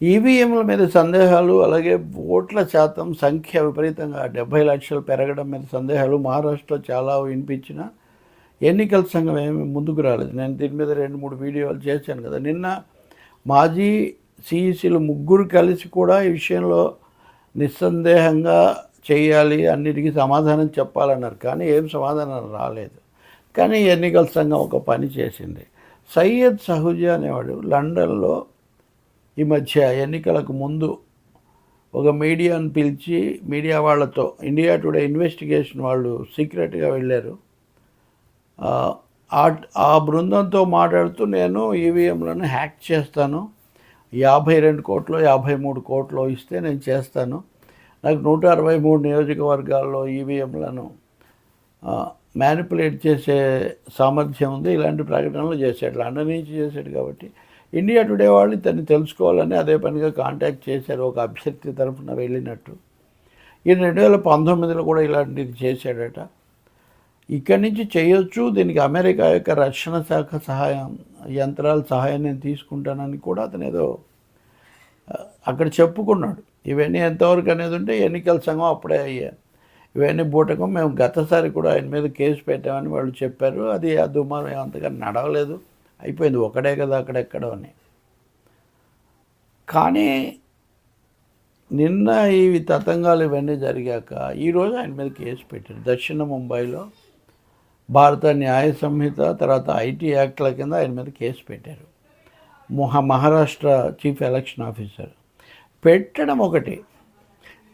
ఈవీఎంల మీద సందేహాలు అలాగే ఓట్ల శాతం సంఖ్య విపరీతంగా డెబ్బై లక్షలు పెరగడం మీద సందేహాలు మహారాష్ట్రలో చాలా వినిపించిన ఎన్నికల సంఘం ఏమి ముందుకు రాలేదు. నేను దీని మీద రెండు మూడు వీడియోలు చేశాను కదా. నిన్న మాజీ సిఈసీలు ముగ్గురు కలిసి కూడా ఈ విషయంలో నిస్సందేహంగా చేయాలి అన్నిటికీ సమాధానం చెప్పాలన్నారు. కానీ ఏం సమాధానం రాలేదు. కానీ ఎన్నికల సంఘం ఒక పని చేసింది. సయ్యద్ సహుజా అనేవాడు లండన్లో ఈ మధ్య ఎన్నికలకు ముందు ఒక మీడియాను పిలిచి మీడియా వాళ్ళతో ఇండియా టుడే ఇన్వెస్టిగేషన్ వాళ్ళు సీక్రెట్గా వెళ్ళారు. ఆ, బృందంతో మాట్లాడుతూ నేను ఈవీఎంలను హ్యాక్ చేస్తాను. యాభై రెండు కోట్లు యాభై మూడు కోట్లు ఇస్తే నేను చేస్తాను. నాకు నూట అరవై మూడు నియోజకవర్గాల్లో ఈవీఎంలను మ్యానిపులేట్ చేసే సామర్థ్యం ఉంది. ఇలాంటి ప్రకటనలు చేశాడు. లండన్ నుంచి చేశాడు కాబట్టి ఇండియా టుడే వాళ్ళు ఇతన్ని తెలుసుకోవాలని అదే పనిగా కాంటాక్ట్ చేశారు. ఒక అభ్యర్థి తరఫున వెళ్ళినట్టు. ఈ రెండు వేల పంతొమ్మిదిలో కూడా ఇలాంటిది చేశాడట. ఇక్కడి నుంచి చేయొచ్చు. దీనికి అమెరికా యొక్క రక్షణ శాఖ సహాయం యంత్రాల సహాయం నేను తీసుకుంటానని కూడా అతను ఏదో అక్కడ చెప్పుకున్నాడు. ఇవన్నీ ఎంతవరకు అనేది ఉంటే ఎన్నికల సంఘం అప్పుడే అయ్యాయి ఇవన్నీ బూటకం. మేము గతసారి కూడా ఆయన మీద కేసు పెట్టామని వాళ్ళు చెప్పారు. అది ఆ దుమారం అంతగా నడవలేదు. అయిపోయింది. ఒకడే కదా అక్కడెక్కడో అని. కానీ నిన్న ఇవి తతంగాలు ఇవన్నీ జరిగాక ఈరోజు ఆయన మీద కేసు పెట్టారు. దక్షిణ ముంబైలో భారత న్యాయ సంహిత తర్వాత ఐటీ యాక్ట్ల కింద ఆయన మీద కేసు పెట్టారు. మొహ మహారాష్ట్ర చీఫ్ ఎలక్షన్ ఆఫీసర్. పెట్టడం ఒకటి.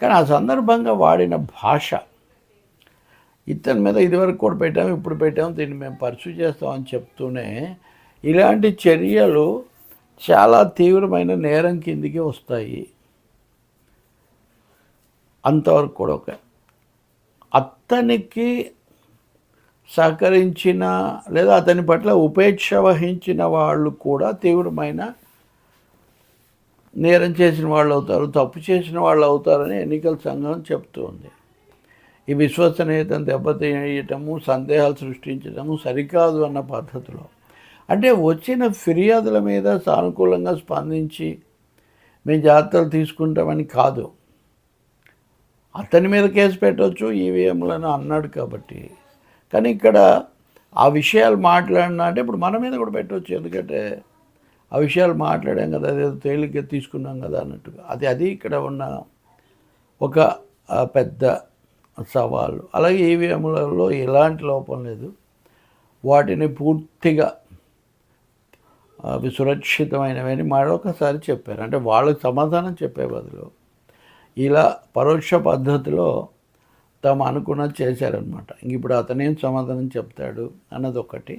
కానీ ఆ సందర్భంగా వాడిన భాష ఇతని మీద ఇదివరకు కూడా పెట్టాము ఇప్పుడు పెట్టాము దీన్ని మేము పర్సూ చేస్తామని చెప్తూనే ఇలాంటి చర్యలు చాలా తీవ్రమైన నేరం కిందికి వస్తాయి. అంతవరకు కూడా ఒక అతనికి సహకరించిన లేదా అతని పట్ల ఉపేక్ష వహించిన వాళ్ళు కూడా తీవ్రమైన నేరం చేసిన వాళ్ళు అవుతారు తప్పు చేసిన వాళ్ళు అవుతారని ఎన్నికల సంఘం చెప్తుంది. ఈ విశ్వసనీయతను దెబ్బతీయటము సందేహాలు సృష్టించడము సరికాదు అన్న పద్ధతిలో. అంటే వచ్చిన ఫిర్యాదుల మీద సానుకూలంగా స్పందించి మేము జాగ్రత్తలు తీసుకుంటామని కాదు. అతని మీద కేసు పెట్టవచ్చు ఈవీఎంలను అన్నాడు కాబట్టి. కానీ ఇక్కడ ఆ విషయాలు మాట్లాడినా అంటే ఇప్పుడు మన మీద కూడా పెట్టవచ్చు ఎందుకంటే ఆ విషయాలు మాట్లాడాం కదా అదేదో తేలిగ్గా తీసుకున్నాం కదా అన్నట్టుగా. అది అది ఇక్కడ ఉన్న ఒక పెద్ద సవాలు. అలాగే ఈవీఎంలలో ఎలాంటి లోపం లేదు. వాటిని పూర్తిగా అవి సురక్షితమైనవని మరొకసారి చెప్పారు. అంటే వాళ్ళకి సమాధానం చెప్పే బదులు ఇలా పరోక్ష పద్ధతిలో తాము అనుకున్నది చేశారనమాట ఇంక ఇప్పుడు అతనేం సమాధానం చెప్తాడు అన్నది ఒకటి